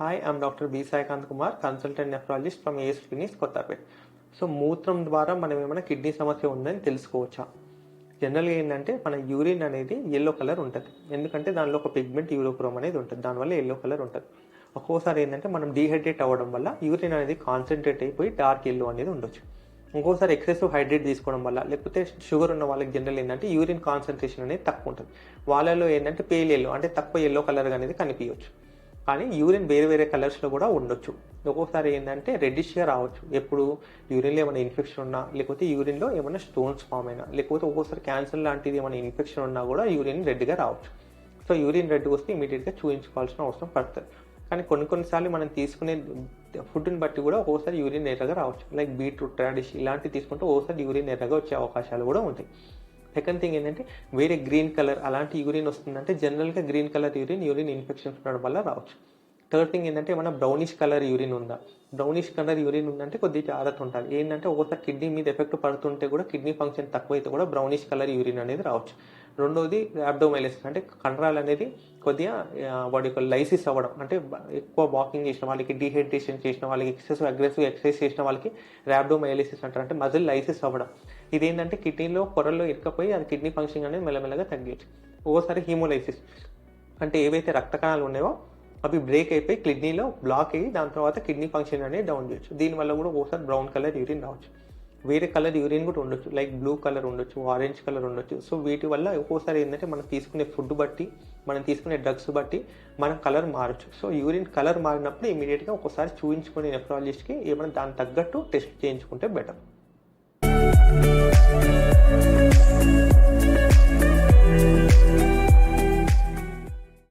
Hi I'm doctor B Saikanth Kumar consultant nephrologist from AS clinics Kothapet so మూత్రం ద్వారా మనం ఏమైనా kidney సమస్య ఉందని తెలుసుకోవచ్చా? జనరల్గా ఏంటంటే మన యూరిన్ అనేది ఎల్లో కలర్ ఉంటుంది. ఎందుకంటే దానిలో ఒక పిగ్మెంట్ యూరోక్రోమ్ అనేది ఉంటుంది. దానివల్ల ఎల్లో కలర్ ఉంటుంది. ఒక్కోసారి ఏంటంటే మనం డీహైడ్రేట్ అవ్వడం వల్ల యూరిన్ అనేది కాన్సన్ట్రేట్ అయిపోయి డార్క్ ఎల్లో అనేది ఉండొచ్చు. ఇంకోసారి ఎక్సెసివ్ హైడ్రేట్ తీసుకోవడం వల్ల లేకపోతే షుగర్ ఉన్న వాళ్ళకి జనరల్ ఏంటంటే యూరిన్ కాన్సన్ట్రేషన్ అనేది తక్కువ ఉంటుంది. వాళ్ళలో ఏంటంటే పేల్ ఎల్లో అంటే తక్కువ ఎల్లో కలర్ అనేది కనిపించవచ్చు. కానీ యూరిన్ వేరే వేరే కలర్స్లో కూడా ఉండొచ్చు. ఒక్కోసారి ఏంటంటే రెడ్డిష్గా రావచ్చు. ఎప్పుడు యూరిన్లో ఏమైనా ఇన్ఫెక్షన్ ఉన్నా లేకపోతే యూరిన్లో ఏమైనా స్టోన్స్ ఫామ్ అయినా లేకపోతే ఒక్కోసారి క్యాన్సర్ లాంటిది ఏమైనా ఇన్ఫెక్షన్ ఉన్నా కూడా యూరిన్ రెడ్గా రావచ్చు. సో యూరిన్ రెడ్ వస్తే ఇమీడియట్గా చూయించుకోవాల్సిన అవసరం పడుతుంది. కానీ కొన్ని కొన్నిసార్లు మనం తీసుకునే ఫుడ్ని బట్టి కూడా ఒక్కోసారి యూరిన్ ఎర్రగా రావచ్చు. లైక్ బీట్రూట్ రాడిష్ ఇలాంటివి తీసుకుంటే ఒక్కోసారి యూరిన్ ఎర్రగా వచ్చే అవకాశాలు కూడా ఉంటాయి. సెకండ్ థింగ్ ఏంటంటే వేరే గ్రీన్ కలర్ అలాంటి యూరిన్ వస్తుందంటే జనరల్గా green colour urine urine infections ఉండడం వల్ల రావచ్చు. థర్డ్ థింగ్ ఏంటంటే ఏమైనా బ్రౌనిష్ కలర్ యూరిన్ ఉందా? బ్రౌనిష్ కలర్ యూరిన్ ఉందంటే కొద్దిగా జాగ్రత్త ఉండాలి ఏంటంటే ఒక్కోసారి కిడ్నీ మీద ఎఫెక్ట్ పడుతుంటే కూడా కిడ్నీ ఫంక్షన్ తక్కువైతే కూడా బ్రౌనిష్ కలర్ యూరిన్ అనేది రావచ్చు. రెండోది యాబ్డోమైలిస్ అంటే కండరాలు అనేది కొద్దిగా వాడి యొక్క లైసిస్ అవ్వడం. అంటే ఎక్కువ వాకింగ్ చేసిన వాళ్ళకి డిహైడ్రేషన్ చేసిన వాళ్ళకి ఎక్సెసివ్ అగ్రెసివ్ ఎక్సర్సైజ్ చేసిన వాళ్ళకి ర్యాబ్డోమైలిసిస్ అంటారు. అంటే మజిల్ లైసిస్ అవ్వడం. ఇదేంటంటే కిడ్నీలో పొరల్లో ఇరకపోయి అది కిడ్నీ ఫంక్షన్ అనేది మెల్లమెల్లగా తగ్గచ్చు ఓసారి హీమోలైసిస్ అంటే ఏవైతే రక్త కణాలు ఉన్నాయో అవి బ్రేక్ అయిపోయి కిడ్నీలో బ్లాక్ అయ్యి దాని తర్వాత కిడ్నీ ఫంక్షన్ అనేది డౌన్ చేయొచ్చు. దీనివల్ల కూడా ఒకసారి బ్రౌన్ కలర్ యూరిన్ రావచ్చు. వేరే కలర్ యూరిన్ కూడా ఉండొచ్చు. లైక్ బ్లూ కలర్ ఉండొచ్చు ఆరెంజ్ కలర్ ఉండొచ్చు. సో వీటి వల్ల ఒక్కోసారి ఏంటంటే మనం తీసుకునే ఫుడ్ బట్టి మనం తీసుకునే డ్రగ్స్ బట్టి మనం కలర్ మారచ్చు. సో యూరిన్ కలర్ మారినప్పుడు ఇమీడియట్గా ఒకసారి చూపించుకునే నెఫ్రాలజిస్ట్కి ఏమైనా దాన్ని తగ్గట్టు టెస్ట్ చేయించుకుంటే బెటర్